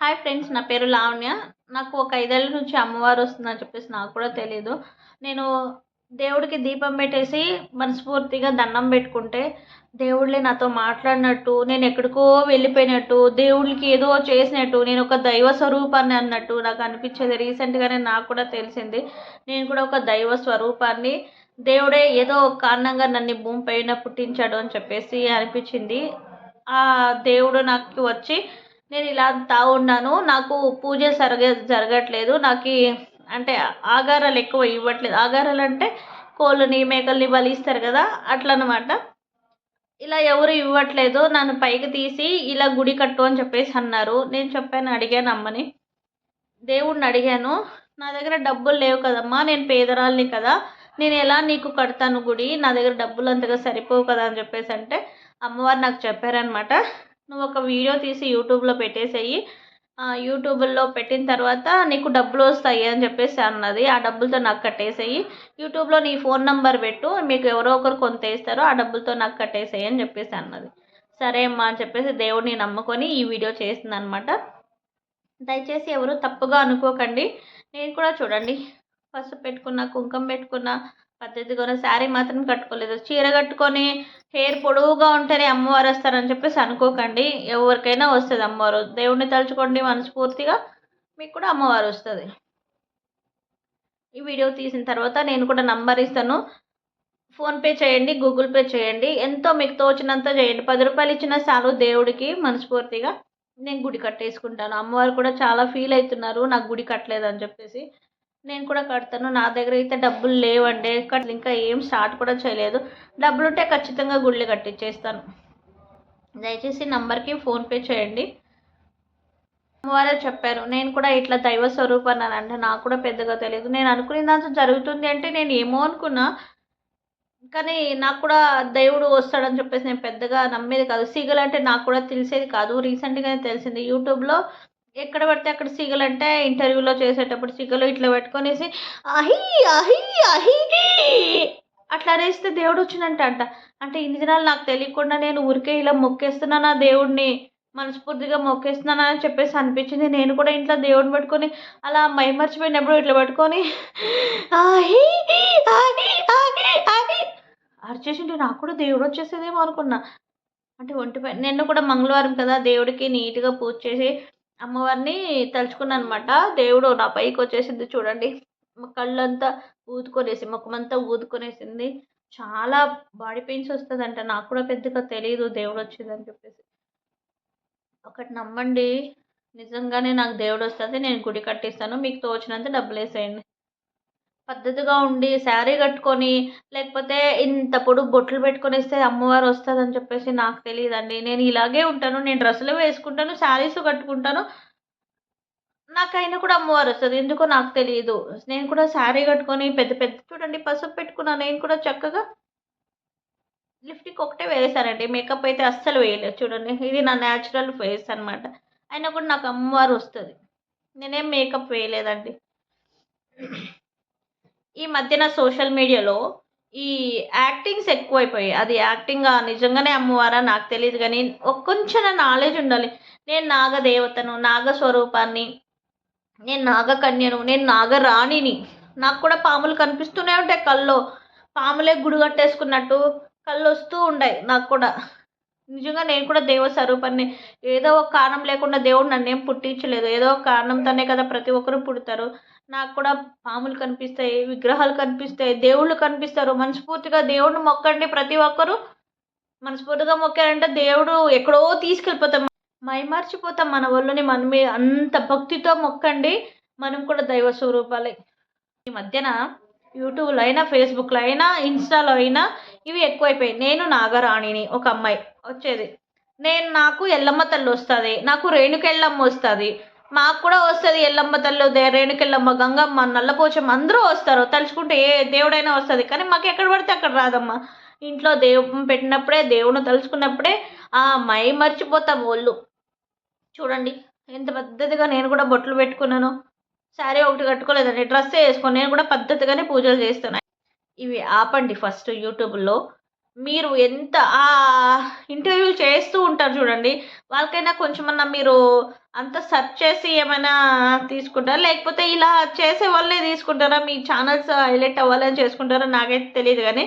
Hi friends నా పేరు లావణ్య. నాకు ఒక ఐదేళ్ళ నుంచి అమ్మవారు వస్తుందని చెప్పేసి నాకు కూడా తెలియదు నేను దేవుడికి దీపం పెట్టేసి మనస్ఫూర్తిగా దండం పెట్టుకుంటే దేవుళ్ళే నాతో మాట్లాడినట్టు నేను ఎక్కడికో వెళ్ళిపోయినట్టు దేవుడికి ఏదో చేసినట్టు నేను ఒక దైవ స్వరూపాన్ని అన్నట్టు నాకు అనిపించేది. రీసెంట్గానే నాకు కూడా తెలిసింది. నేను కూడా ఒక దైవ స్వరూపాన్ని దేవుడే ఏదో కారణంగా నన్ను భూమి పైన పుట్టించాడు అని చెప్పేసి అనిపించింది. ఆ దేవుడు నాకు వచ్చి నేను ఇలా తాగున్నాను నాకు పూజ సరిగే జరగట్లేదు నాకు అంటే ఆగారాలు ఎక్కువ ఇవ్వట్లేదు. ఆగారాలు అంటే కోళ్ళని మేకల్ని బలిస్తారు కదా అట్లనమాట. ఇలా ఎవరు ఇవ్వట్లేదు నన్ను పైకి తీసి ఇలా గుడి కట్టు అని చెప్పేసి అన్నారు. నేను చెప్పాను అడిగాను అమ్మని. దేవుడిని అడిగాను. నా దగ్గర డబ్బులు లేవు కదమ్మా నేను పేదరాల్ని కదా నేను ఎలా నీకు కడతాను గుడి? నా దగ్గర డబ్బులు అంతగా సరిపోవు కదా అని చెప్పేసి అంటే అమ్మవారు నాకు చెప్పారనమాట నువ్వు ఒక వీడియో తీసి యూట్యూబ్లో పెట్టేసేయి. యూట్యూబ్లో పెట్టిన తర్వాత నీకు డబ్బులు వస్తాయి అని చెప్పేసి అన్నది. ఆ డబ్బులతో నాకు కట్టేసేయి. యూట్యూబ్లో నీ ఫోన్ నెంబర్ పెట్టు. మీకు ఎవరో ఒకరు కొంత వేస్తారో ఆ డబ్బులతో నాకు కట్టేసేయి అని చెప్పేసి అన్నది. సరే అమ్మా అని చెప్పేసి దేవుడిని నమ్ముకొని ఈ వీడియో చేసింది అనమాట దయచేసి ఎవరు తప్పుగా అనుకోకండి. నేను కూడా చూడండి. పసుపు పెట్టుకున్న కుంకుమ పెట్టుకున్న పద్ధతిగా శారీ మాత్రం కట్టుకోలేదు. చీర కట్టుకొని హెయిర్ పొడవుగా ఉంటేనే అమ్మవారు వస్తారని చెప్పేసి అనుకోకండి. ఎవరికైనా వస్తుంది అమ్మవారు. దేవుడిని తలుచుకోండి మనస్ఫూర్తిగా మీకు కూడా అమ్మవారు వస్తుంది. ఈ వీడియో తీసిన తర్వాత నేను కూడా నంబర్ ఇస్తాను. ఫోన్పే చేయండి గూగుల్ పే చేయండి. ఎంతో మీకు తోచినంత చేయండి. పది రూపాయలు ఇచ్చిన చాలు దేవుడికి మనస్ఫూర్తిగా. నేను గుడి కట్టేసుకుంటాను. అమ్మవారు కూడా చాలా ఫీల్ అవుతున్నారు. నాకు గుడి కట్టలేదని చెప్పేసి. నేను కూడా కడతాను. నా దగ్గర అయితే డబ్బులు లేవండి. ఇంకా ఏం స్టార్ట్ కూడా చేయలేదు. డబ్బులు ఉంటే ఖచ్చితంగా గుళ్ళు కట్టించేస్తాను దయచేసి నంబర్కి ఫోన్పే చేయండి. అమ్మవారే చెప్పారు. నేను కూడా ఇట్లా దైవ స్వరూపాన్ని అంటే నాకు కూడా పెద్దగా తెలియదు. నేను అనుకునే దాంతో జరుగుతుంది అంటే నేను ఏమో అనుకున్నా. కానీ నాకు కూడా దేవుడు వస్తాడని చెప్పేసి నేను పెద్దగా నమ్మేది కాదు. సిగలు అంటే నాకు కూడా తెలిసేది కాదు. రీసెంట్గానే తెలిసింది. యూట్యూబ్లో ఎక్కడ పడితే అక్కడ సిగలు అంటే ఇంటర్వ్యూలో చేసేటప్పుడు సిగలు ఇట్లా పెట్టుకొనేసి అహి అహి అహి! అట్లా అనేస్తే దేవుడు వచ్చినంట అంట అంటే ఇన్ని దినాలు నాకు తెలియకుండా నేను ఊరికే ఇలా మొక్కేస్తున్నాను ఆ దేవుడిని మనస్ఫూర్తిగా మొక్కేస్తున్నాను అని చెప్పేసి అనిపించింది. నేను కూడా ఇంట్లో దేవుడిని పెట్టుకొని అలా మైమర్చిపోయినప్పుడు ఇట్లా పెట్టుకొని అరిచేసింటే నాకు కూడా దేవుడు వచ్చేసేదేమో అనుకున్నా. అంటే ఒంటిపై నిన్న కూడా మంగళవారం కదా దేవుడికి నీట్గా పూజ చేసి అమ్మవారిని తలుచుకున్నాను అనమాట దేవుడు నా పైకి వచ్చేసింది చూడండి. కళ్ళంతా ఊదుకొనేసి ముఖమంతా ఊదుకొనేసింది. చాలా బాడీ పెయిన్స్ వస్తుందంట. నాకు కూడా పెద్దగా తెలియదు దేవుడు వచ్చిందని చెప్పేసి. ఒకటి నమ్మండి. నిజంగానే నాకు దేవుడు వస్తుంది నేను గుడి కట్టిస్తాను. మీకు తోచినంత డబ్బులు వేసేయండి. పద్ధతిగా ఉండి శారీ కట్టుకొని లేకపోతే ఇంత పొడుగు బొట్లు పెట్టుకొని వస్తే అమ్మవారు వస్తుందని చెప్పేసి నాకు తెలియదండి. నేను ఇలాగే ఉంటాను. నేను డ్రెస్సులు వేసుకుంటాను శారీస్ కట్టుకుంటాను. నాకైనా కూడా అమ్మవారు వస్తుంది. ఎందుకో నాకు తెలియదు. నేను కూడా శారీ కట్టుకొని పెద్ద పెద్ద చూడండి పసుపు పెట్టుకున్నాను నేను కూడా చక్కగా లిఫ్ట్కి ఒకటే వేసానండి. మేకప్ అయితే అస్సలు వేయలేదు. చూడండి ఇది నా న్యాచురల్ ఫేస్ అనమాట అయినా కూడా నాకు అమ్మవారు వస్తుంది. నేనేం మేకప్ వేయలేదండి. ఈ మధ్యన సోషల్ మీడియాలో ఈ యాక్టింగ్స్ ఎక్కువైపోయాయి. అది యాక్టింగ్ నిజంగానే అమ్మవారా? నాకు తెలియదు కానీ కొంచెం నాలెడ్జ్ ఉండాలి. నేను నాగదేవతను నాగస్వరూపాన్ని నేను నాగకన్యను నేను నాగరాణిని నాకు కూడా పాములు కనిపిస్తూనే ఉంటాయి కళ్ళు పాములే గుడి కట్టేసుకున్నట్టు కళ్ళు వస్తూ ఉంటాయి నాకు కూడా. నిజంగా నేను కూడా దేవ స్వరూపాన్ని ఏదో ఒక కారణం లేకుండా దేవుడు నన్ను ఏం పుట్టించలేదు. ఏదో ఒక కారణంతోనే కదా ప్రతి ఒక్కరూ పుడతారు. నాకు కూడా పాములు కనిపిస్తాయి విగ్రహాలు కనిపిస్తాయి దేవుళ్ళు కనిపిస్తారు. మనస్ఫూర్తిగా దేవుడిని మొక్కండి ప్రతి ఒక్కరూ. మనస్ఫూర్తిగా మొక్కారంటే దేవుడు ఎక్కడో తీసుకెళ్ళిపోతాం మైమార్చిపోతాం మన ఒళ్ళుని మనమే అంత భక్తితో మొక్కండి. మనం కూడా దైవ స్వరూపాలే. ఈ మధ్యన యూట్యూబ్లో అయినా ఫేస్బుక్లో అయినా ఇన్స్టాలో అయినా ఇవి ఎక్కువైపోయాయి. నేను నాగరాణిని ఒక అమ్మాయి వచ్చేది. నేను నాకు ఎల్లమ్మ తల్లి వస్తుంది. నాకు రేణుకెళ్ళమ్మ వస్తుంది. మాకు కూడా వస్తుంది ఎల్లమ్మ తల్లి రేణుకెళ్ళమ్మ గంగమ్మ నల్లపోచమ్మ అందరూ వస్తారు. తలుచుకుంటే ఏ దేవుడైనా వస్తుంది. కానీ మాకు ఎక్కడ పడితే అక్కడ రాదమ్మా. ఇంట్లో దేవుని పెట్టినప్పుడే దేవుని తలుచుకున్నప్పుడే ఆ మై మర్చిపోతాం ఒళ్ళు. చూడండి ఎంత పద్ధతిగా నేను కూడా బొట్లు పెట్టుకున్నాను. శారీ ఒకటి కట్టుకోలేదండి డ్రెస్ వేసుకొని నేను కూడా పద్ధతిగానే పూజలు చేస్తున్నాను ఇవి ఆపండి ఫస్ట్ యూట్యూబ్లో. మీరు ఎంత ఆ ఇంటర్వ్యూలు చేస్తూ ఉంటారు చూడండి. వాళ్ళకైనా కొంచెమన్నా మీరు అంత సర్చ్ చేసి ఏమైనా తీసుకుంటారా? లేకపోతే ఇలా చేసే వాళ్ళే తీసుకుంటారా? మీ ఛానల్స్ హైలైట్ అవ్వాలని చేసుకుంటారా? నాకైతే తెలియదు కానీ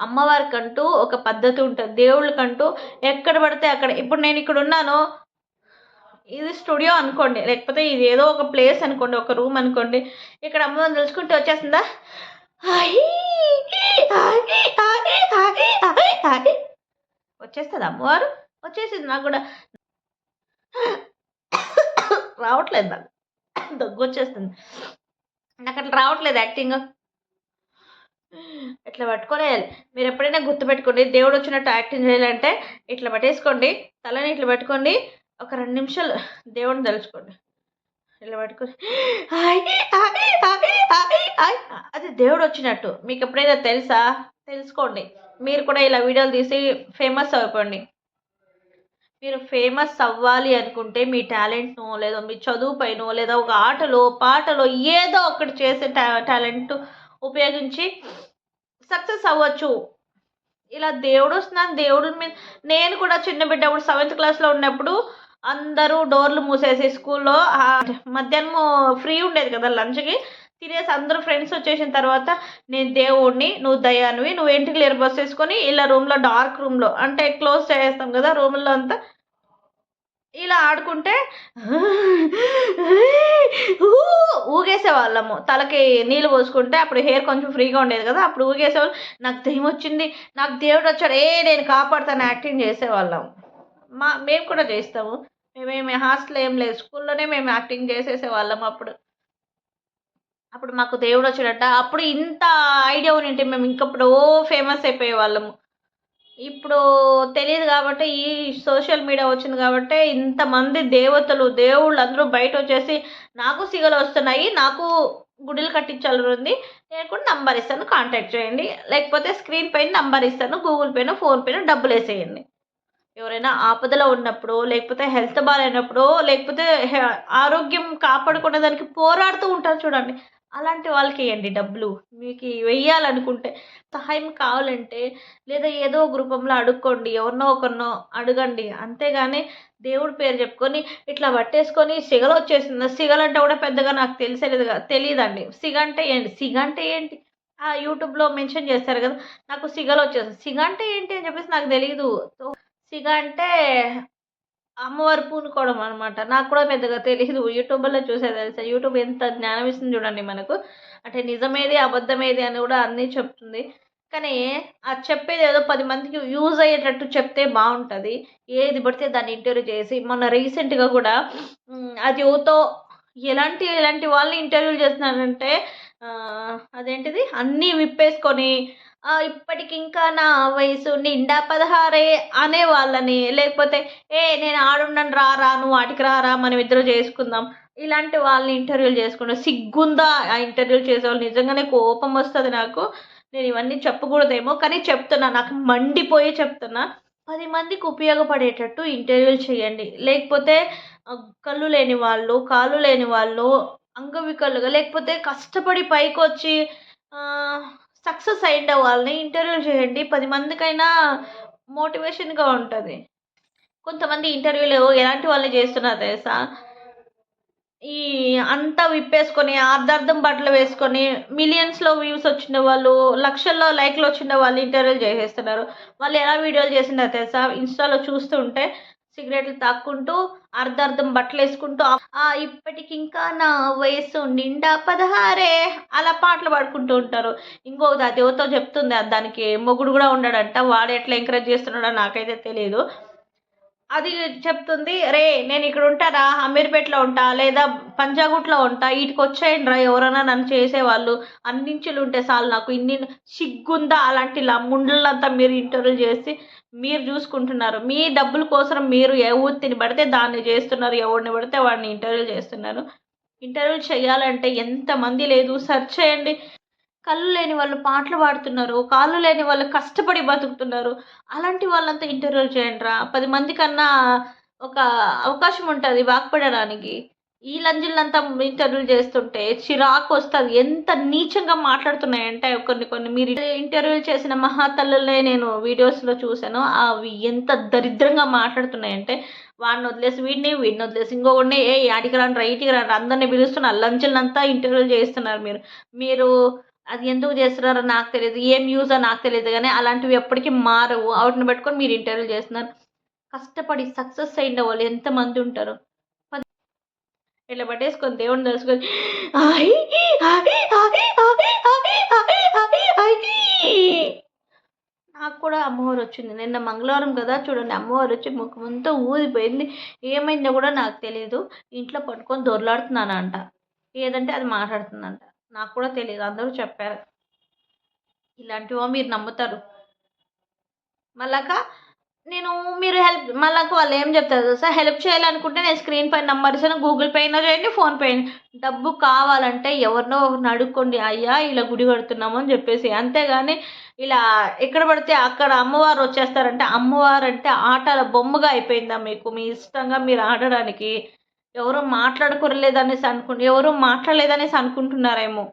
అమ్మవారికంటూ ఒక పద్ధతి ఉంటుంది. దేవుళ్ళకంటూ ఎక్కడ పడితే అక్కడ. ఇప్పుడు నేను ఇక్కడ ఉన్నాను. ఇది స్టూడియో అనుకోండి. లేకపోతే ఇది ఏదో ఒక ప్లేస్ అనుకోండి. ఒక రూమ్ అనుకోండి. ఇక్కడ అమ్మవారిని తెలుసుకుంటే వచ్చేసిందా వచ్చేస్తుంది అమ్మవారు? వచ్చేసింది నాకు కూడా. రావట్లేదు నాకు. దగ్గు వచ్చేస్తుంది నాకు అట్లా రావట్లేదు యాక్టింగ్ ఇట్లా పట్టుకోలేయాలి మీరు ఎప్పుడైనా గుర్తుపెట్టుకోండి దేవుడు వచ్చినట్టు యాక్టింగ్ చేయాలంటే ఇట్లా పట్టేసుకోండి తలని ఇట్లా పెట్టుకోండి ఒక రెండు నిమిషాలు దేవుడిని తలుచుకోండి. ఇట్లా పట్టుకొని అది దేవుడు వచ్చినట్టు. మీకు ఎప్పుడైనా తెలుసా? తెలుసుకోండి. మీరు కూడా ఇలా వీడియోలు తీసి ఫేమస్ అయిపోండి. మీరు ఫేమస్ అవ్వాలి అనుకుంటే మీ టాలెంట్నో లేదా మీ చదువుపైనో లేదా ఒక ఆటలో పాటలో ఏదో ఒకటి చేసే టా టాలెంట్ ఉపయోగించి సక్సెస్ అవ్వచ్చు. ఇలా దేవుడు వస్తున్నాను దేవుడు మీద నేను కూడా చిన్న బిడ్డ అప్పుడు సెవెంత్ క్లాస్లో ఉన్నప్పుడు అందరూ డోర్లు మూసేసి స్కూల్లో మధ్యాహ్నం ఫ్రీ ఉండేది కదా లంచ్కి. సీరియస్ అందరూ ఫ్రెండ్స్ వచ్చేసిన తర్వాత నేను దేవుడిని నువ్వు దయానివి నువ్వు ఇంటికి లేరు బస్ వేసుకొని ఇలా రూమ్లో డార్క్ రూమ్లో అంటే క్లోజ్ చేసేస్తాం కదా రూమ్లో అంతా. ఇలా ఆడుకుంటే ఊగేసే వాళ్ళము. తలకి నీళ్ళు పోసుకుంటే అప్పుడు హెయిర్ కొంచెం ఫ్రీగా ఉండేది కదా అప్పుడు ఊగేసేవాళ్ళు నాకు దెయ్యం వచ్చింది నాకు దేవుడు వచ్చాడు ఏ నేను కాపాడుతాను యాక్టింగ్ చేసేవాళ్ళం మా మేము కూడా చేస్తాము. మేమేమి హాస్టల్ ఏం లేదు స్కూల్లోనే మేము యాక్టింగ్ చేసేసే అప్పుడు. అప్పుడు మాకు దేవుడు వచ్చాడట. అప్పుడు ఇంత ఐడియా ఉంటే మేము ఇంకప్పుడు ఓ ఫేమస్ అయిపోయే వాళ్ళము ఇప్పుడు తెలియదు కాబట్టి ఈ సోషల్ మీడియా వచ్చింది కాబట్టి ఇంతమంది దేవతలు దేవుళ్ళు అందరూ బయట వచ్చేసి నాకు సిగలు వస్తున్నాయి నాకు గుడిలు కట్టించాలని ఉంది నేను కూడా నంబర్ ఇస్తాను కాంటాక్ట్ చేయండి. లేకపోతే స్క్రీన్ పైన నంబర్ ఇస్తాను గూగుల్ పేన ఫోన్పేన డబ్బులు వేసేయండి. ఎవరైనా ఆపదలో ఉన్నప్పుడు లేకపోతే హెల్త్ బాగాలేనప్పుడు లేకపోతే ఆరోగ్యం కాపాడుకునే దానికి పోరాడుతూ ఉంటారు చూడండి. అలాంటి వాళ్ళకి ఇవ్వండి డబ్బులు. మీకు వెయ్యాలనుకుంటే సహాయం కావాలంటే లేదా ఏదో గ్రూపంలో అడుక్కోండి ఎవరినో ఒకరినో అడగండి. అంతేగాని దేవుడి పేరు చెప్పుకొని ఇట్లా పట్టేసుకొని సిగలు వచ్చేసింది? సిగలు అంటే కూడా పెద్దగా నాకు తెలిసేది తెలియదండి సిగ అంటే ఏంటి? సిగ అంటే ఏంటి? ఆ యూట్యూబ్లో మెన్షన్ చేస్తారు కదా నాకు సిగలు వచ్చేసింది. సిగ అంటే ఏంటి అని చెప్పేసి నాకు తెలియదు సిగ అంటే అమ్మవారు పూనుకోవడం అనమాట నాకు కూడా పెద్దగా తెలియదు యూట్యూబ్లో చూసే తెలుసా? యూట్యూబ్ ఎంత జ్ఞానం ఇస్తుంది చూడండి మనకు. అంటే నిజమేది అబద్ధమేది అని కూడా అన్నీ చెప్తుంది. కానీ అది చెప్పేది ఏదో పది మందికి యూజ్ అయ్యేటట్టు చెప్తే బాగుంటుంది. ఏది పడితే దాన్ని ఇంటర్వ్యూ చేసి మొన్న రీసెంట్గా కూడా అది యువతో ఎలాంటి ఎలాంటి వాళ్ళని ఇంటర్వ్యూ చేస్తున్నారంటే అదేంటిది? అన్నీ విప్పేసుకొని ఇప్పటికి ఇంకా నా వయసు నిండా పదహారే అనే వాళ్ళని. లేకపోతే ఏ నేను ఆడుండను రారా నువ్వు వాటికి రారా మనం ఇద్దరు చేసుకుందాం. ఇలాంటి వాళ్ళని ఇంటర్వ్యూలు చేసుకుంటా సిగ్గుందా ఆ ఇంటర్వ్యూలు చేసే వాళ్ళు? నిజంగానే కోపం వస్తుంది నాకు. నేను ఇవన్నీ చెప్పకూడదేమో కానీ చెప్తున్నా. నాకు మండిపోయి చెప్తున్నా. పది మందికి ఉపయోగపడేటట్టు ఇంటర్వ్యూలు చేయండి. లేకపోతే కళ్ళు లేని వాళ్ళు కాళ్ళు లేని వాళ్ళు అంగవికలుగా లేకపోతే కష్టపడి పైకి వచ్చి సక్సెస్ అయిన వాళ్ళని ఇంటర్వ్యూ చేయండి. పది మందికైనా మోటివేషన్గా ఉంటుంది. కొంతమంది ఇంటర్వ్యూలు ఎలాంటి వాళ్ళని చేస్తున్నారు తెలుసా? ఈ అంతా విప్పేసుకొని అర్ధార్థం బట్టలు వేసుకొని మిలియన్స్లో వ్యూస్ వచ్చిన వాళ్ళు లక్షల్లో లైక్లు వచ్చిన వాళ్ళు ఇంటర్వ్యూలు చేసేస్తున్నారు. వాళ్ళు ఎలా వీడియోలు చేసిందో తెలుసా? ఇన్స్టాలో చూస్తుంటే సిగరెట్లు తాక్కుంటూ అర్ధార్థం బట్టలు వేసుకుంటూ ఆ ఇప్పటికి ఇంకా నా వయసు నిండా పదహారే అలా పాటలు పాడుకుంటూ ఉంటారు. ఇంకో అది ఎవరితో చెప్తుంది దానికి మొగుడు కూడా ఉండడంట వాడు ఎట్లా ఎంకరేజ్ చేస్తున్నాడో నాకైతే తెలియదు అది చెప్తుంది రే నేను ఇక్కడ ఉంటారా అమీర్పేటలో ఉంటా? లేదా పంజాగుట్లో ఉంటా? వీటికి వచ్చేయండి రా ఎవరైనా నన్ను చేసేవాళ్ళు. అన్నించులు ఉంటే చాలు నాకు. ఇన్ని సిగ్గుందా? అలాంటి ముండ్లంతా మీరు ఇంటర్వ్యూ చేసి మీరు చూసుకుంటున్నారు. మీ డబ్బుల కోసం మీరు ఏ ఊతిని పడితే దాన్ని చేస్తున్నారు ఎవరిని పడితే వాడిని ఇంటర్వ్యూ చేస్తున్నారు. ఇంటర్వ్యూ చేయాలంటే ఎంతమంది లేదు. సెర్చ్ చేయండి. కళ్ళు లేని వాళ్ళు పాటలు పాడుతున్నారు కాళ్ళు లేని వాళ్ళు కష్టపడి బతుకుతున్నారు. అలాంటి వాళ్ళంతా ఇంటర్వ్యూ చేయండి రా పది మంది కన్నా ఒక అవకాశం ఉంటుంది బాగుపడడానికి ఈ లంజులంతా ఇంటర్వ్యూలు చేస్తుంటే చిరాకు వస్తుంది. ఎంత నీచంగా మాట్లాడుతున్నాయంటే కొన్ని కొన్ని. మీరు ఇంటర్వ్యూ చేసిన మహాతల్లులే నేను వీడియోస్లో చూశాను. అవి ఎంత దరిద్రంగా మాట్లాడుతున్నాయంటే వాడిని వదిలేసి వీడిని వీడిని వదిలేసి ఇంకొకడిని ఏ యాడికి రాను రైట్కి రాను అందరిని పిలుస్తున్నారు. లంచులంతా ఇంటర్వ్యూలు చేస్తున్నారు మీరు. మీరు అది ఎందుకు చేస్తున్నారో నాకు తెలియదు ఏం యూజో నాకు తెలియదు కానీ అలాంటివి ఎప్పటికీ మారవు. వాటిని పెట్టుకొని మీరు ఇంటర్వ్యూ చేస్తున్నారు. కష్టపడి సక్సెస్ అయిన వాళ్ళు ఎంతమంది ఉంటారు? ఇట్లా పట్టేసుకొని దేవుడిని తెలుసుకొని "ఆయ్, నాకు కూడా అమ్మవారు వచ్చింది. నిన్న మంగళవారం కదా చూడండి అమ్మవారు వచ్చి ముఖమంతా ఊదిపోయింది. ఏమైందో కూడా నాకు తెలియదు ఇంట్లో పట్టుకొని దొరలాడుతున్నానంట. ఏదంటే అది మాట్లాడుతుందంట. నాకు కూడా తెలియదు అందరూ చెప్పారు. ఇలాంటివో మీరు నమ్ముతారు. మళ్ళాక నేను మీరు హెల్ప్ మళ్ళాక వాళ్ళు ఏం చెప్తారు సార్ హెల్ప్ చేయాలనుకుంటే నేను స్క్రీన్ పైన నంబర్ ఇస్తాను గూగుల్ పే అయినా చేయండి ఫోన్పే అయినా. డబ్బు కావాలంటే ఎవరినో ఒకరిని అడుక్కోండి. అయ్యా ఇలా గుడి కడుతున్నాము అని చెప్పేసి. అంతేగాని ఇలా ఎక్కడ పడితే అక్కడ అమ్మవారు వచ్చేస్తారంటే అమ్మవారు అంటే ఆటల బొమ్మగా అయిపోయిందా మీకు? మీ ఇష్టంగా మీరు ఆడడానికి ఎవరో మాట్లాడుకోరలేదనేసి అనుకుంటు ఎవరో మాట్లాడలేదనేసి అనుకుంటున్నారేమో.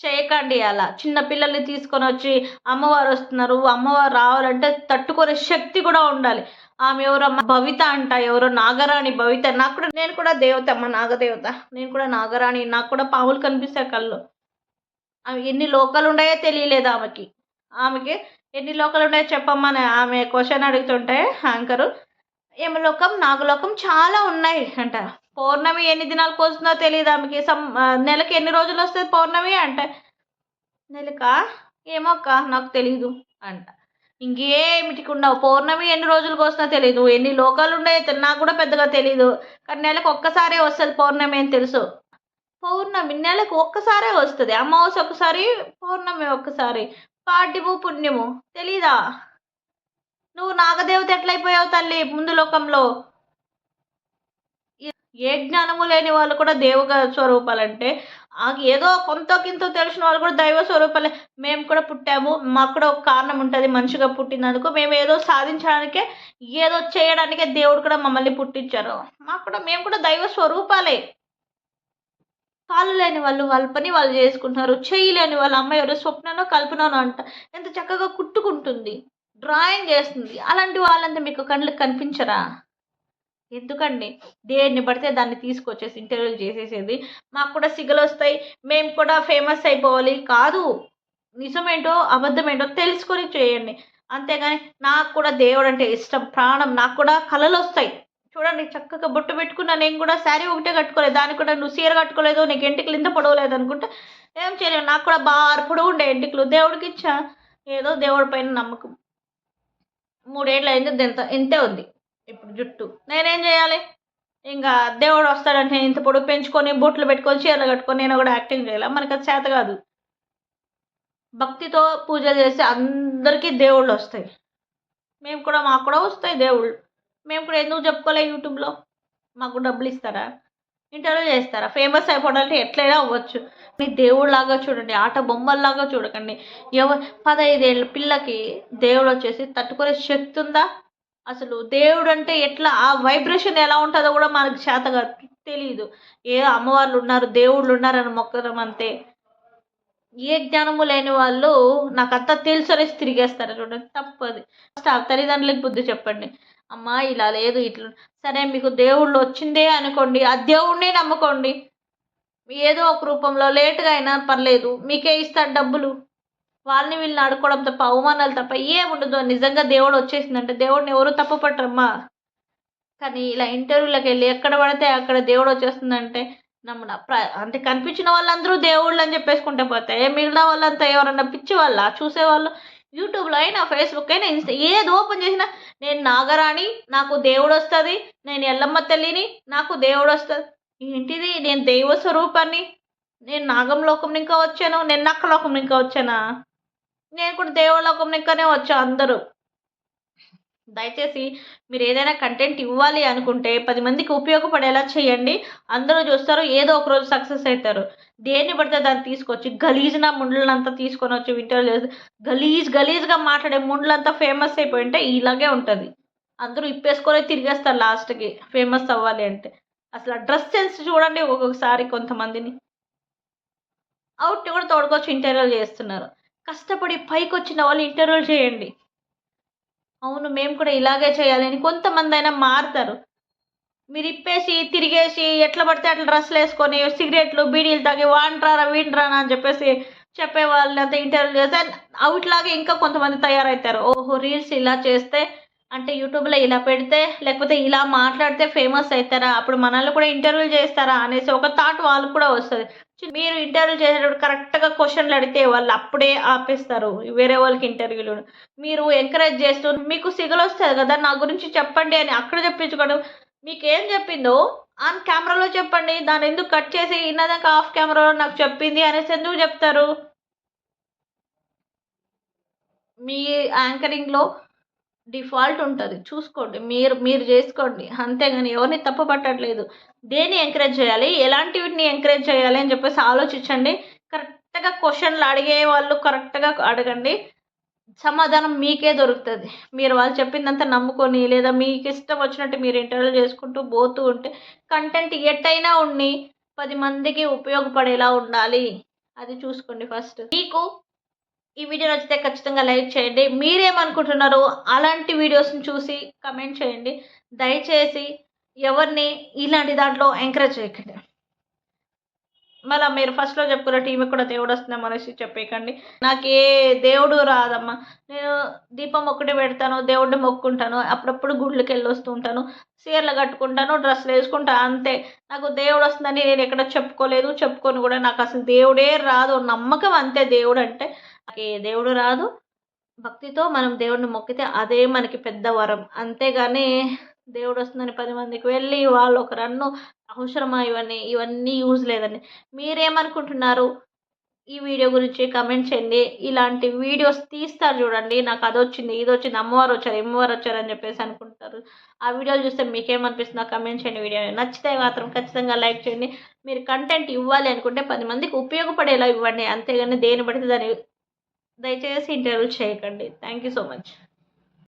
చేయకండి అలా. చిన్న పిల్లల్ని తీసుకొని వచ్చి అమ్మవారు వస్తున్నారు అమ్మవారు రావాలంటే తట్టుకునే శక్తి కూడా ఉండాలి. ఆమె ఎవరో భవిత అంట ఎవరో నాగరాణి భవిత. నాకు కూడా నేను కూడా దేవత అమ్మ నాగదేవత. నేను కూడా నాగరాణి నాకు కూడా పాములు కనిపిస్తాయి కళ్ళు. ఆమె ఎన్ని లోకాలు ఉన్నాయో తెలియలేదు ఆమెకి. ఆమెకి ఎన్ని లోకాలు ఉన్నాయో చెప్పమ్మా అని ఆమె క్వశ్చన్ అడుగుతుంటే యాంకరు యమలోకం నాగలోకం చాలా ఉన్నాయి అంట. పౌర్ణమి ఎన్ని దినాలకు వస్తుందో తెలియదు ఆమెకి. సం నెలకి ఎన్ని రోజులు వస్తుంది పౌర్ణమి అంటే. నెలక? ఏమో అక్క నాకు తెలీదు అంట. ఇంకేమిటికి ఉండవు పౌర్ణమి ఎన్ని రోజులకు వస్తుందో తెలియదు ఎన్ని లోకాలు ఉన్నాయో నాకు కూడా పెద్దగా తెలియదు కానీ నెలకు ఒక్కసారే వస్తుంది పౌర్ణమి అని తెలుసు. పౌర్ణమి నెలకు ఒక్కసారే వస్తుంది. అమావాస్య ఒకసారి పౌర్ణమి ఒక్కసారి. పాడ్యము పుణ్యము. తెలీదా? నువ్వు నాగదేవత ఎట్లయిపోయావు తల్లి ముందు లోకంలో? ఏ జ్ఞానము లేని వాళ్ళు కూడా దేవుగ స్వరూపాలంటే ఆ ఏదో కొంత కింత తెలిసిన వాళ్ళు కూడా దైవ స్వరూపాలే. మేము కూడా పుట్టాము మాకు కూడా ఒక కారణం ఉంటుంది మనిషిగా పుట్టినందుకు. మేము ఏదో సాధించడానికే ఏదో చేయడానికే దేవుడు కూడా మమ్మల్ని పుట్టించారు. మాకు కూడా మేము కూడా దైవ స్వరూపాలే. కాళ్ళు లేని వాళ్ళు వాళ్ళ పని వాళ్ళు చేసుకుంటున్నారు. చేయలేని లేని వాళ్ళ అమ్మాయి ఎవరు స్వప్ననో కల్పననో అంట. ఎంత చక్కగా కుట్టుకుంటుంది. డ్రాయింగ్ చేస్తుంది అలాంటి వాళ్ళంతా మీకు కళ్ళకి కనిపించరా? ఎందుకండి? దేన్ని పడితే దాన్ని తీసుకొచ్చేసి ఇంటర్వ్యూలు చేసేసేది. మాకు కూడా సిగలు వస్తాయి. మేము కూడా ఫేమస్ అయిపోవాలి. కాదు. నిజమేంటో అబద్ధమేంటో తెలుసుకొని చేయండి. అంతేగాని నాకు కూడా దేవుడు అంటే ఇష్టం. ప్రాణం నాకు కూడా కళలు వస్తాయి. చూడండి చక్కగా బొట్టు పెట్టుకున్నా నేను కూడా శారీ ఒకటే కట్టుకోలేదు. దానికి కూడా నువ్వు సీర కట్టుకోలేదు నీకు ఎంటికలు ఇంత పొడవలేదు అనుకుంటే ఏం చేయలేవు నాకు కూడా బాగా పొడవు ఉండే ఎంటికలు. దేవుడికి ఇచ్చా. ఏదో దేవుడి పైన నమ్మకం. మూడేళ్ళు అయింది ఇంత ఇంతే ఉంది. ఇప్పుడు జుట్టు. నేనేం చేయాలి? ఇంకా దేవుడు వస్తాడంటే ఇంత పొడుగు పెంచుకొని బొట్లు పెట్టుకొని చీరలు కట్టుకొని నేను కూడా యాక్టింగ్ చేయాలి? మనకి అది చేత కాదు. భక్తితో పూజలు చేసి అందరికీ దేవుళ్ళు వస్తాయి. మేము కూడా మాకు కూడా వస్తాయి దేవుళ్ళు. మేము కూడా ఎందుకు చెప్పుకోలే యూట్యూబ్లో? మాకు డబ్బులు ఇస్తారా? ఇంటర్వ్యూ చేస్తారా? ఫేమస్ అయిపోవాలంటే ఎట్లయినా అవ్వచ్చు. మీ దేవుళ్ళలాగా చూడండి ఆట బొమ్మల్లాగా చూడకండి. ఎవ పదహైదేళ్ళ పిల్లకి దేవుడు వచ్చేసి తట్టుకునే శక్తి ఉందా? అసలు దేవుడు అంటే ఎట్లా ఆ వైబ్రేషన్ ఎలా ఉంటుందో కూడా మనకు చేతగా తెలియదు ఏ అమ్మవార్లు ఉన్నారు దేవుళ్ళు ఉన్నారని మొక్కడం అంతే. ఏ జ్ఞానము లేని వాళ్ళు నాకు అంతా తెలుసు అనేసి తిరిగేస్తారు చూడండి తప్పది. ఫస్ట్ ఆ తల్లిదండ్రులకు బుద్ధి చెప్పండి. అమ్మా ఇలా లేదు ఇట్లా. సరే మీకు దేవుళ్ళు వచ్చిందే అనుకోండి ఆ దేవుడినే నమ్ముకోండి. ఏదో ఒక రూపంలో లేటుగా అయినా పర్లేదు మీకే ఇస్తారు డబ్బులు. వాళ్ళని వీళ్ళని ఆడుకోవడం తప్ప అవమానాలు తప్ప ఏముండదు. నిజంగా దేవుడు వచ్చేసిందంటే దేవుడిని ఎవరు తప్పు పట్టరమ్మా. కానీ ఇలా ఇంటర్వ్యూలకు వెళ్ళి ఎక్కడ పడితే అక్కడ దేవుడు వచ్చేస్తుందంటే నమ్మున. ప్ర అంటే కనిపించిన వాళ్ళందరూ దేవుళ్ళు అని చెప్పేసుకుంటే పోతే మిగిలిన వాళ్ళంతా ఎవరన్నా పిచ్చి వాళ్ళ చూసేవాళ్ళు యూట్యూబ్లో అయినా ఫేస్బుక్ అయినా ఇన్స్టా ఏది ఓపెన్ చేసినా నేను నాగరాణి నాకు దేవుడు వస్తుంది నేను ఎల్లమ్మ తల్లిని నాకు దేవుడు వస్తుంది. ఏంటిది? నేను దైవ స్వరూపాన్ని నేను నాగంలోకం ఇంకా వచ్చాను నేను నక్కలోకం ఇంకా వచ్చానా? నేను కూడా దేవలోకం ఇంకానే వచ్చా అందరూ. దయచేసి మీరు ఏదైనా కంటెంట్ ఇవ్వాలి అనుకుంటే పది మందికి ఉపయోగపడేలా చేయండి. అందరూ చూస్తారు ఏదో ఒక రోజు సక్సెస్ అవుతారు దేన్ని పడితే దాన్ని తీసుకొచ్చి గలీజ్న ముండ్లంతా తీసుకొని వచ్చి ఇంటర్వ్యూ చేసి గలీజ్ గలీజ్గా మాట్లాడే ముండ్లంతా ఫేమస్ అయిపోయింటే ఇలాగే ఉంటుంది. అందరూ ఇప్పేసుకొని తిరిగేస్తారు లాస్ట్కి ఫేమస్ అవ్వాలి అంటే. అసలు ఆ డ్రెస్ సెన్స్ చూడండి ఒక్కొక్కసారి కొంతమందిని. అవుట్ కూడా తోడుకొచ్చి ఇంటర్వ్యూలు చేస్తున్నారు. కష్టపడి పైకి వచ్చిన వాళ్ళు ఇంటర్వ్యూలు చేయండి. అవును మేము కూడా ఇలాగే చేయాలని కొంతమంది అయినా మారుతారు. మీరు ఇప్పేసి తిరిగేసి ఎట్లా పడితే అట్లా డ్రెస్సులు వేసుకొని సిగరెట్లు బీడీలు తాగి వాంట్రారా వీంట్రానా అని చెప్పేసి చెప్పే వాళ్ళంతా ఇంటర్వ్యూ చేస్తే అవుట్లాగే ఇంకా కొంతమంది తయారవుతారు ఓహో రీల్స్ ఇలా చేస్తే అంటే యూట్యూబ్లో ఇలా పెడితే లేకపోతే ఇలా మాట్లాడితే ఫేమస్ అవుతారా అప్పుడు మనల్ని కూడా ఇంటర్వ్యూ చేస్తారా? అనేసి ఒక థాట్ వాళ్ళకు కూడా వస్తుంది. మీరు ఇంటర్వ్యూ చేసేటప్పుడు కరెక్ట్గా క్వశ్చన్లు అడిగితే వాళ్ళు అప్పుడే ఆపేస్తారు వేరే వాళ్ళకి ఇంటర్వ్యూలు. మీరు ఎంకరేజ్ చేస్తూ మీకు సిగలు వస్తుంది కదా నా గురించి చెప్పండి అని అక్కడ చెప్పించుకోవడం. మీకు ఏం చెప్పిందో ఆన్ కెమెరాలో చెప్పండి. దాని ఎందుకు కట్ చేసి ఇన్నదాకా ఆఫ్ కెమెరాలో నాకు చెప్పింది అనేసి ఎందుకు చెప్తారు? మీ యాంకరింగ్లో డిఫాల్ట్ ఉంటుంది. చూసుకోండి. మీరు మీరు చేసుకోండి. అంతేగాని ఎవరిని తప్పు పట్టట్లేదు. దేన్ని ఎంకరేజ్ చేయాలి? ఎలాంటి వీటిని ఎంకరేజ్ చేయాలి అని చెప్పేసి ఆలోచించండి. కరెక్ట్గా క్వశ్చన్లు అడిగే వాళ్ళు కరెక్ట్గా అడగండి. సమాధానం మీకే దొరుకుతుంది. మీరు వాళ్ళు చెప్పిందంతా నమ్ముకొని లేదా మీకు ఇష్టం వచ్చినట్టు మీరు ఇంటర్వ్యూ చేసుకుంటూ పోతూ ఉంటే కంటెంట్ ఎట్టయినా ఉండి పది మందికి ఉపయోగపడేలా ఉండాలి. అది చూసుకోండి ఫస్ట్. మీకు ఈ వీడియో నచ్చితే ఖచ్చితంగా లైక్ చేయండి. మీరేమనుకుంటున్నారు అలాంటి వీడియోస్ని చూసి కమెంట్ చేయండి. దయచేసి ఎవరిని ఇలాంటి దాంట్లో ఎంకరేజ్ చేయకండి. మళ్ళీ మీరు ఫస్ట్లో చెప్పుకున్న ఈమె కూడా దేవుడు వస్తుందేమో అనేసి చెప్పేయకండి. నాకు ఏ దేవుడు రాదమ్మా. నేను దీపం ఒక్కటి పెడతాను దేవుడిని మొక్కుంటాను అప్పుడప్పుడు గుళ్ళకి వెళ్ళి వస్తూ ఉంటాను కట్టుకుంటాను డ్రెస్సులు వేసుకుంటాను అంతే. నాకు దేవుడు వస్తుందని నేను ఎక్కడ చెప్పుకోలేదు చెప్పుకొని కూడా నాకు అసలు దేవుడే రాదు. నమ్మకం అంతే దేవుడు అంటే ఏ దేవుడు రాదు. భక్తితో మనం దేవుడిని మొక్కితే అదే మనకి పెద్ద వరం. అంతేగాని దేవుడు వస్తుందని పది మందికి వెళ్ళి వాళ్ళు ఒక రన్ను అవసరమా ఇవన్నీ ఇవన్నీ యూజ్ లేదండి. మీరేమనుకుంటున్నారు? ఈ వీడియో గురించి కమెంట్ చేయండి. ఇలాంటి వీడియోస్ తీస్తారు చూడండి. నాకు అది వచ్చింది ఇది వచ్చింది అమ్మవారు వచ్చారు అమ్మవారు వచ్చారు అని చెప్పేసి అనుకుంటారు. ఆ వీడియోలు చూస్తే మీకేమనిపిస్తుందో కమెంట్ చేయండి. వీడియో నచ్చితే మాత్రం ఖచ్చితంగా లైక్ చేయండి. మీరు కంటెంట్ ఇవ్వాలి అనుకుంటే పది మందికి ఉపయోగపడేలా ఇవ్వండి. అంతేగాని దేని పడితే దాన్ని దయచేసి ఇంటర్వ్యూ చేయకండి. Thank you so much.